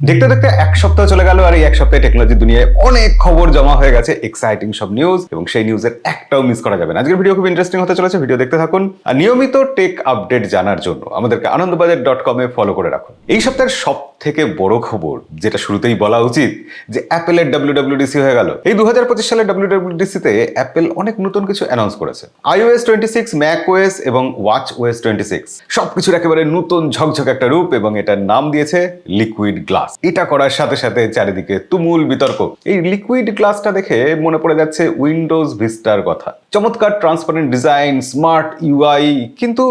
দেখতে দেখতে এক সপ্তাহ চলে গেল আর এই এক সপ্তাহে টেকনোলজি দুনিয়ায় অনেক খবর জমা হয়ে গেছে এক্সাইটিং সব নিউজ এবং সেই নিউজের একটাও মিস করা যাবে না। আজকের ভিডিও খুব ইন্টারেস্টিং হতে চলেছে ভিডিও দেখতে থাকুন। আর নিয়মিত টেক আপডেট জানার জন্য আমাদেরকে আনন্দবাজার ডট কমে ফলো করে রাখুন। এই সপ্তাহের সব থেকে বড় খবর যেটা শুরুতেই বলা উচিত যে অ্যাপেলের ডাব্লিউডাব্লিউডিসি হয়ে গেল। এই দু হাজার পঁচিশ সালের ডাব্লিউডাব্লিউডিসিতে অ্যাপেল অনেক নতুন কিছু অ্যানাউন্স করেছে। IOS twenty six Mac OS এবং ওয়াচ ওএস টোয়েন্টি সিক্স সবকিছুর একেবারে নতুন ঝকঝক একটা রূপ এবং এটার নাম দিয়েছে লিকুইড গ্লাস এটা করার সাথে সাথে চারিদিকে তুমুল বিতর্ক। এই লিকুইড গ্লাসটা দেখে মনে পড়ে যাচ্ছে উইন্ডোজ ভিস্টার কথা। চমৎকার ট্রান্সপারেন্ট ডিজাইন স্মার্ট ইউআই কিন্তু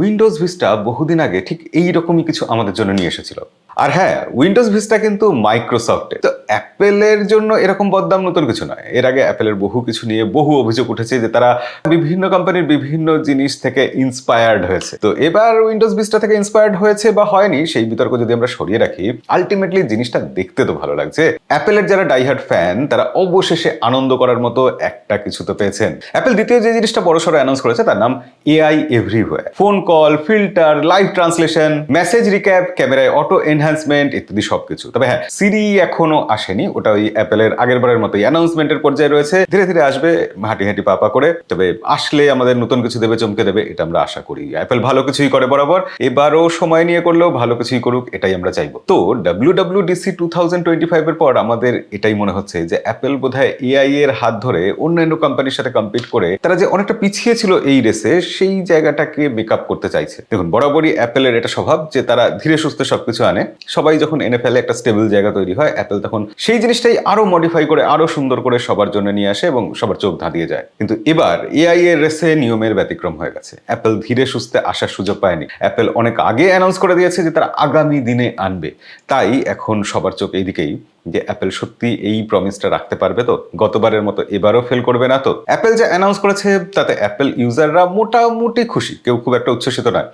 উইন্ডোজ ভিস্টা বহুদিন আগে ঠিক এই রকমই কিছু আমাদের জন্য নিয়ে এসেছিল। আর হ্যাঁ উইন্ডোজ ভিস্টা কিন্তু মাইক্রোসফটে তো অ্যাপেলের জন্য এরকম বদনাম নতুন কিছু নয়। এর আগে অ্যাপেলের বহু কিছু নিয়ে বহু অভিযোগ উঠেছে যে তারা বিভিন্ন কোম্পানির বিভিন্ন জিনিস থেকে ইন্সপায়ার্ড হয়েছে। তো এবার উইন্ডোজ ভিস্টা থেকে ইন্সপায়ার্ড হয়েছে বা হয়নি, সেই বিতর্ক যদি আমরা সরিয়ে রাখি আলটিমেটলি জিনিসটা দেখতে তো ভালো লাগছে। অ্যাপেলের যারা ডাইহার্ড ফ্যান তারা অবশেষে আনন্দ করার মতো একটা কিছু তো পেয়েছেন। অ্যাপেল দ্বিতীয় যে জিনিসটা বড়সড় অ্যানাউন্স করেছে, তার নাম AI everywhere phone call filter live translation message recap ক্যামেরায় অটো এনহ্যান্সমেন্ট ইত্যাদি সবকিছু। তবে হ্যাঁ সিরি এখনও আসেনি, ওটা ওই অ্যাপেলের আগের বারের মতোই অ্যানাউন্সমেন্টের পর্যায়ে রয়েছে। ধীরে ধীরে আসবে, হাঁটি হাঁটি পাপা করে। তবে আসলে আমাদের নতুন কিছু দেবে, চমকে দেবে, এটা আমরা আশা করি। অ্যাপেল ভালো কিছুই করে বরাবর। এবারও সময় নিয়ে করলেও ভালো কিছুই করুক, এটাই আমরা চাইব। তো W W DC two thousand twenty ফাইভের পর আমাদের এটাই মনে হচ্ছে যে অ্যাপেল বোধহয় এআই এর হাত ধরে অন্যান্য কোম্পানির সাথে কম্পিট করে, তারা যে অনেকটা পিছিয়ে ছিল এই রেসে সেই জায়গাটাকে মেক করতে চাইছে। দেখুন, বরাবরই অ্যাপেলের এটা স্বভাব যে, তারা ধীরে সুস্থে সবকিছু আনে। সবাই যখন এনে ফেলে একটা স্টেবল জায়গা তৈরি হয় অ্যাপেল তখন সেই জিনিসটাই আরও মডিফাই করে, আরও সুন্দর করে সবার জন্য নিয়ে আসে এবং সবার চোখ ধাঁধিয়ে যায়। কিন্তু এবার এআই এর রেসে নিয়মের ব্যতিক্রম হয়ে গেছে। অ্যাপেল ধীরে সুস্থে আসার সুযোগ পায়নি। অ্যাপেল অনেক আগে অ্যানাউন্স করে দিয়েছে যে তারা আগামী দিনে আনবে। তাই এখন সবার চোখ এইদিকেই যে অ্যাপেল সত্যি এই প্রমিসটা রাখতে পারবে তো? গতবারের মতো এবারও ফেল করবে না তো? অ্যাপেল যে অ্যানাউন্স করেছে, তাতে অ্যাপেল ইউজাররা মোটামুটি খুশি। কেউ খুব একটা উচ্ছ্বসিত নয়।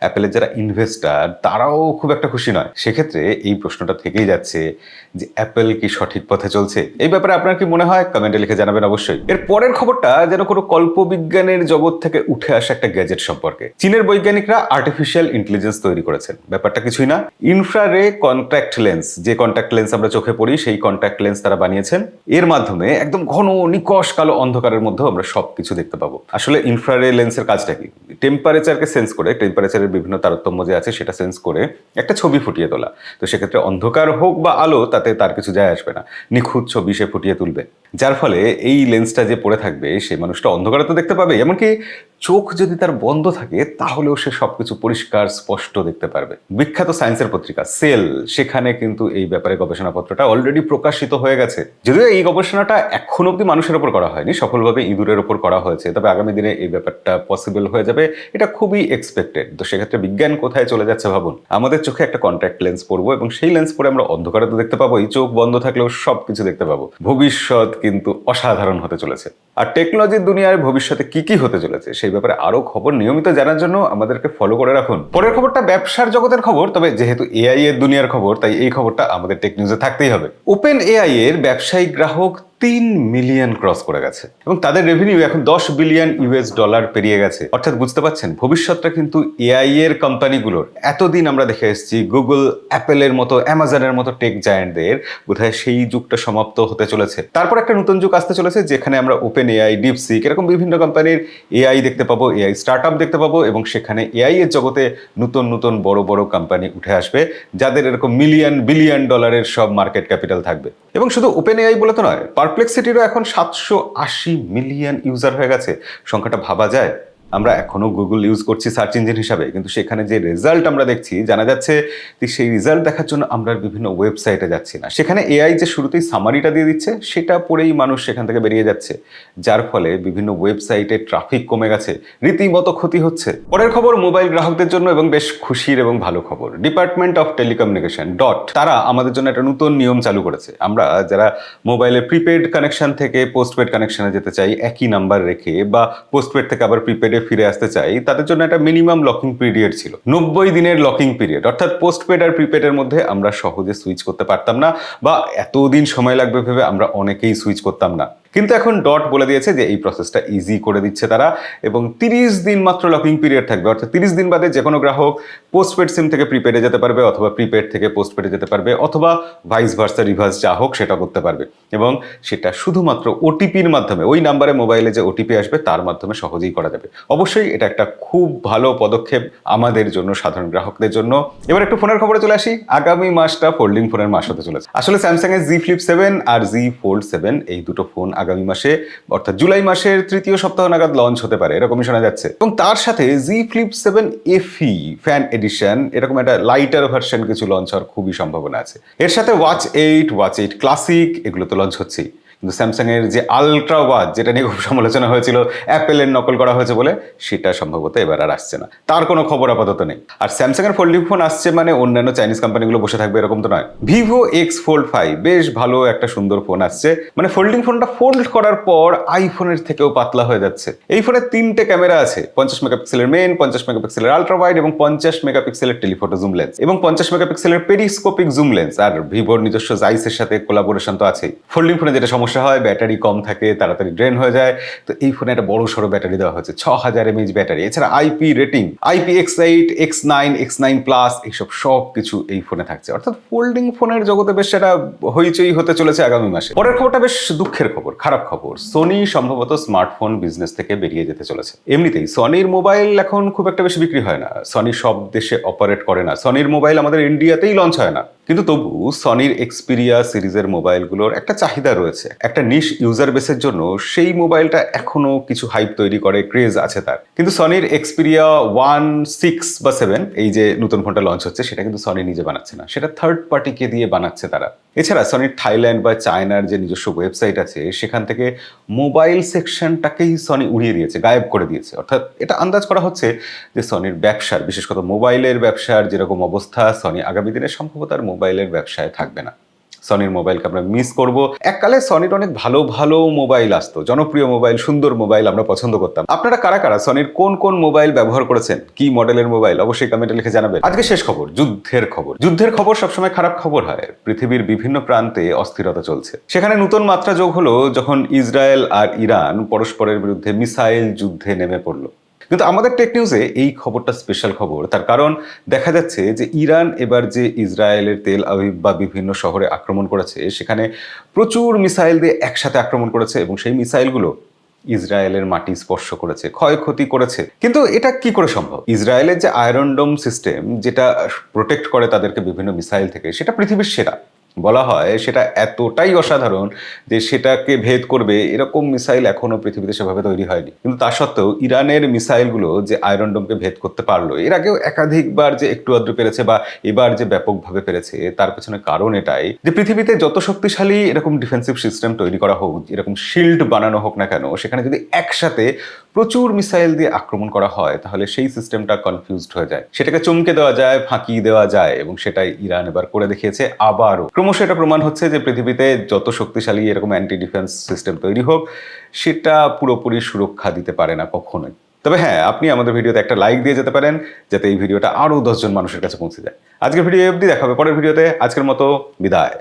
অ্যাপেলের যারা ইনভেস্টার তারাও খুব একটা খুশি নয়। সেক্ষেত্রে এই প্রশ্নটা থেকেই যাচ্ছে যে অ্যাপেল কি সঠিক পথে চলছে? এই ব্যাপারে আপনার কি মনে হয়? কমেন্টে লিখে জানাবেন অবশ্যই। এর পরের খবরটা যেন কোনো কল্পবিজ্ঞানের জগৎ থেকে উঠে আসা একটা গ্যাজেট সম্পর্কে। চীনের বৈজ্ঞানিকরা আর্টিফিশিয়াল ইন্টেলিজেন্স তৈরি করেছেন। ব্যাপারটা কিছুই না। ইনফ্রারে কন্ট্যাক্ট লেন্স যে কন্ট্যাক্ট লেন্স আমরা চোখে পড়ি, সেই কন্ট্যাক্ট লেন্স তারা বানিয়েছেন। এর মাধ্যমে একদম ঘন নিকশ কালো অন্ধকারের মধ্যেও আমরা সবকিছু দেখতে পাবো। আসলে ইনফ্রারে লেন্সের কাজটা কি? টেম্পারেচারকে সেন্স করে টেম্পারেচারের বিভিন্ন তারতম্য যে আছে সেটা সেন্স করে একটা ছবি ফুটিয়ে তোলা। তো সেক্ষেত্রে অন্ধকার হোক বা আলো, তাতে তার কিছু যায় আসবে না। নিখুঁত ছবি সে ফুটিয়ে তুলবে। যার ফলে এই লেন্সটা যে পড়ে থাকবে সে মানুষটা অন্ধকারে তো দেখতে পাবে। এমনকি চোখ যদি তার বন্ধ থাকে, তাহলেও সে সবকিছু পরিষ্কার, স্পষ্ট দেখতে পারবে। বিখ্যাত সায়েন্সের পত্রিকা, সেল, সেখানে কিন্তু এই ব্যাপারে গবেষণাপত্রটা অলরেডি প্রকাশিত হয়ে গেছে। যদিও এই গবেষণাটা এখন অব্দি মানুষের ওপর করা হয়নি, সফলভাবে ইঁদুরের ওপর করা হয়েছে, তবে আগামী দিনে এই ব্যাপারটা পসিবল হয়ে যাবে, এটা খুবই এক্সপেক্টেড তো সেক্ষেত্রে বিজ্ঞান কোথায় চলে যাচ্ছে ভাবুন? আমাদের চোখে একটা কন্ট্যাক্ট লেন্স পরবো এবং সেই লেন্স পরে আমরা অন্ধকারে তো দেখতে পাবো এই চোখ বন্ধ থাকলেও সবকিছু দেখতে পাবো। ভবিষ্যৎ কিন্তু অসাধারণ হতে চলেছে। আর টেকনোলজির দুনিয়ার ভবিষ্যতে কি কি হতে চলেছে সেই ব্যাপারে আরও খবর নিয়মিত জানার জন্য আমাদেরকে ফলো করে রাখুন। পরের খবরটা ব্যবসার জগতের খবর, তবে যেহেতু এআই এর দুনিয়ার খবর, তাই এই খবরটা আমাদের টেক থাকতেই হবে। ওপেন এআই এর ব্যবসায়িক গ্রাহক তিন মিলিয়ন ক্রস করে গেছে। এবং তাদের রেভিনিউ এখন দশ বিলিয়ন ইউএস ডলার পেরিয়ে গেছে। অর্থাৎ বুঝতে পারছেন, ভবিষ্যৎটা কিন্তু এআই এর কোম্পানিগুলোর এতদিন আমরা দেখে এসেছি গুগল অ্যাপেলের মতো অ্যামাজনের মতো টেক জায়ান্টদের বোধহয় সেই যুগটা সমাপ্ত হতে চলেছে। তারপর একটা নতুন যুগ আসতে চলেছে, যেখানে আমরা ওপেন এআই ডিপসিক এরকম বিভিন্ন কোম্পানির এআই দেখতে পাবো এআই স্টার্ট দেখতে পাবো এবং সেখানে এআই এর জগতে নতুন নতুন বড় বড় কোম্পানি উঠে আসবে, যাদের এরকম মিলিয়ন বিলিয়ন ডলারের সব মার্কেট ক্যাপিটাল থাকবে। এবং শুধু ওপেন এআই বলে তো নয় পারপ্লেক্সিটিরও এখন সাতশো আশি মিলিয়ন ইউজার হয়ে গেছে। সংখ্যাটা ভাবা যায়। আমরা এখনও গুগল ইউজ করছি সার্চ ইঞ্জিন হিসাবে, কিন্তু সেখানে যে রেজাল্ট আমরা দেখছি, জানা যাচ্ছে যে সেই রেজাল্ট দেখার জন্য আমরা বিভিন্ন ওয়েবসাইটে যাচ্ছি না। সেখানে এআই যে শুরুতেই সামারিটা দিয়ে দিচ্ছে, সেটা পড়েই মানুষ সেখান থেকে বেরিয়ে যাচ্ছে, যার ফলে বিভিন্ন ওয়েবসাইটে ট্রাফিক কমে গেছে, রীতিমতো ক্ষতি হচ্ছে। পরের খবর মোবাইল গ্রাহকদের জন্য এবং বেশ খুশির এবং ভালো খবর। ডিপার্টমেন্ট অফ টেলিকমিউনিকেশন ডট তারা আমাদের জন্য একটা নতুন নিয়ম চালু করেছে। আমরা যারা মোবাইলে প্রিপেড কানেকশন থেকে পোস্টপেড কানেকশনে যেতে চাই, একই নাম্বার রেখে বা পোস্টপেড থেকে আবার প্রিপেডে ফিরে আসতে চাই, তাদের জন্য একটা মিনিমাম লকিং পিরিয়ড ছিল। নব্বই দিনের লকিং পিরিয়ড অর্থাৎ পোস্টপেড আর প্রিপেডের মধ্যে আমরা সহজে সুইচ করতে পারতাম না বা এতদিন সময় লাগবে ভেবে আমরা অনেকেই সুইচ করতাম না। কিন্তু এখন ডট বলে দিয়েছে যে এই প্রসেসটা ইজি করে দিচ্ছে তারা এবং তিরিশ দিন মাত্র লকিং পিরিয়ড থাকবে, অর্থাৎ তিরিশ দিন বাদে যে কোনো গ্রাহক পোস্টপেড সিম থেকে প্রিপেডে যেতে পারবে অথবা প্রিপেড থেকে পোস্টপেডে যেতে পারবে অথবা ভাইস ভার্সা রিভার্স যা হোক সেটা করতে পারবে। এবং সেটা শুধুমাত্র ওটিপির মাধ্যমে, ওই নাম্বারে মোবাইলে যে ওটিপি আসবে তার মাধ্যমে সহজেই করা যাবে। অবশ্যই এটা একটা খুব ভালো পদক্ষেপ আমাদের জন্য, সাধারণ গ্রাহকদের জন্য। এবার একটু ফোনের খবরে চলে আসি। আগামী মাসটা ফোল্ডিং ফোনের মাস হতে চলেছে। আসলে স্যামসাং এর জি ফ্লিপ সেভেন আর জি ফোল্ড সেভেন এই দুটো ফোন আগামী মাসে, অর্থাৎ জুলাই মাসের তৃতীয় সপ্তাহ নাগাদ লঞ্চ হতে পারে, এরকমই শোনা যাচ্ছে। এবং তার সাথে Z flip seven FE fan edition এরকম একটা লাইটার ভার্সন কিছু লঞ্চ হওয়ার খুবই সম্ভাবনা আছে। এর সাথে watch eight watch eight classic এগুলো তো লঞ্চ হচ্ছেই। কিন্তু স্যামসাং এর যে আলট্রা ওয়াচ, যেটা নিয়ে খুব সমালোচনা হয়েছিল, অ্যাপেলের নকল করা হয়েছে বলে, সেটা সম্ভবত এবার আর আসছে না। তার কোনো খবর আপাতত নেই। আর স্যামসাং এর ফোল্ডিং ফোন আসছে মানে অন্যান্য চাইনিজ কোম্পানিগুলো বসে থাকবে এরকম তো নয়। ভিভো এক্স ফোল্ড ফাইভ বেশ ভালো একটা সুন্দর ফোন আসছে। মানে ফোল্ডিং ফোনটা ফোল্ড করার পর আইফোনের থেকেও পাতলা হয়ে যাচ্ছে। এই ফোনে তিনটে ক্যামেরা আছে, পঞ্চাশ মেগাপিক্সেলের মেন পঞ্চাশ মেগাপিক্সেলের আলট্রা ওয়াইড এবং পঞ্চাশ মেগাপিক্সেলের টেলিফোটো জুম লেন্স এবং পঞ্চাশ মেগাপিক্সেলের পেরিস্কোপিক জুম লেন্স আর ভিভোর নিজস্ব জাইসের সাথে কোলাবোরেশন তো আছেই। ফোল্ডিং ফোনে যেটা সমস্যা হয়, ব্যাটারি কম থাকে, তাড়াতাড়ি ড্রেন হয়ে যায়। তো এই ফোনে একটা বড় সড়ো ব্যাটারি দেওয়া হয়েছে, ছ হাজার এমএইচ ব্যাটারি। এছাড়া IP rating IP X eight X nine X nine plus এইসব সব কিছু এই ফোনে থাকছে। অর্থাৎ ফোল্ডিং ফোনের জগতে বেশ সেটা হইচই হতে চলেছে আগামী মাসে। পরের খবরটা বেশ দুঃখের খবর, খারাপ খবর। সোনি সম্ভবত স্মার্টফোন বিজনেস থেকে বেরিয়ে যেতে চলেছে। এমনিতেই সনির মোবাইল এখন খুব একটা বেশি বিক্রি হয় না। সনি সব দেশে অপারেট করে না। সনির মোবাইল আমাদের ইন্ডিয়াতেই লঞ্চ হয় না। কিন্তু তবু সনির এক্সপিরিয়া সিরিজের মোবাইলগুলোর একটা চাহিদা রয়েছে। একটা নিশ ইউজার বেসের জন্য সেই মোবাইলটা এখনও কিছু হাইপ তৈরি করে ক্রেজ আছে তার। কিন্তু সনির এক্সপিরিয়া ওয়ান সিক্স বা সেভেন এই যে নতুন ফোনটা লঞ্চ হচ্ছে, সেটা কিন্তু সনি নিজে বানাচ্ছে না। সেটা থার্ড পার্টিকে দিয়ে বানাচ্ছে তারা। এছাড়া সনির থাইল্যান্ড বা চায়নার যে নিজস্ব ওয়েবসাইট আছে, সেখান থেকে মোবাইল সেকশনটাকেই সনি উড়িয়ে দিয়েছে, গায়েব করে দিয়েছে। অর্থাৎ এটা আন্দাজ করা হচ্ছে যে সনির ব্যবসার, বিশেষ করে মোবাইলের ব্যবসার যেরকম অবস্থা সনি আগামী দিনে সম্ভবত আর মোবাইলের ব্যবসায় থাকবে না। সনির মোবাইলকে আমরা মিস করব। এককালে সনির অনেক ভালো ভালো মোবাইল আসতো। জনপ্রিয় মোবাইল, সুন্দর মোবাইল আমরা পছন্দ করতাম। আপনারা কারা কারা সনির কোন কোন মোবাইল ব্যবহার করেছেন? কি মডেলের মোবাইল? অবশ্যই কমেন্টে লিখে জানাবেন। আজকে শেষ খবর, যুদ্ধের খবর। যুদ্ধের খবর সবসময় খারাপ খবর হয়। পৃথিবীর বিভিন্ন প্রান্তে অস্থিরতা চলছে। সেখানে নতুন মাত্রা যোগ হলো যখন ইসরায়েল আর ইরান পরস্পরের বিরুদ্ধে মিসাইল যুদ্ধে নেমে পড়ল। কিন্তু আমাদের টেক নিউজে এই খবরটা স্পেশাল খবর। তার কারণ দেখা যাচ্ছে যে ইরান এবার যে ইসরায়েলের তেল আবিব বা বিভিন্ন শহরে আক্রমণ করেছে, সেখানে প্রচুর মিসাইল দিয়ে একসাথে আক্রমণ করেছে এবং সেই মিসাইলগুলো ইসরায়েলের মাটি স্পর্শ করেছে, ক্ষয়ক্ষতি করেছে। কিন্তু এটা কি করে সম্ভব? ইসরায়েলের যে আয়রনডোম সিস্টেম যেটা প্রোটেক্ট করে তাদেরকে বিভিন্ন মিসাইল থেকে, সেটা পৃথিবীর সেরা। বলা হয়, সেটা এতটাই অসাধারণ যে সেটাকে ভেদ করবে, এরকম মিসাইল এখনও পৃথিবীতে সেভাবে তৈরি হয়নি। কিন্তু তা সত্ত্বেও ইরানের মিসাইলগুলো যে আয়রন ডোমকে ভেদ করতে পারল, এর আগেও একাধিকবার যে একটু আদ্র পেরেছে বা এবার যে ব্যাপকভাবে পেরেছে, তার পেছনে কারণ এটাই যে পৃথিবীতে যত শক্তিশালী এরকম ডিফেন্সিভ সিস্টেম তৈরি করা হোক, এরকম শিল্ড বানানো হোক না কেন, সেখানে যদি একসাথে প্রচুর মিসাইল দিয়ে আক্রমণ করা হয়, তাহলে সেই সিস্টেমটা কনফিউজড হয়ে যায়। সেটাকে চমকে দেওয়া যায় ফাঁকি দেওয়া যায়, এবং সেটাই ইরান এবার করে দেখিয়েছে আবারও। ক্রমশ এটা প্রমাণ হচ্ছে যে পৃথিবীতে যত শক্তিশালী এরকম অ্যান্টি ডিফেন্স সিস্টেম তৈরি হোক, সেটা পুরোপুরি সুরক্ষা দিতে পারে না কখনোই। তবে হ্যাঁ আপনি আমাদের ভিডিওতে একটা লাইক দিয়ে যেতে পারেন, যাতে এই ভিডিওটা আরও দশজন মানুষের কাছে পৌঁছে যায়। আজকের ভিডিও অবধি, দেখা হবে পরের ভিডিওতে। আজকের মতো বিদায়।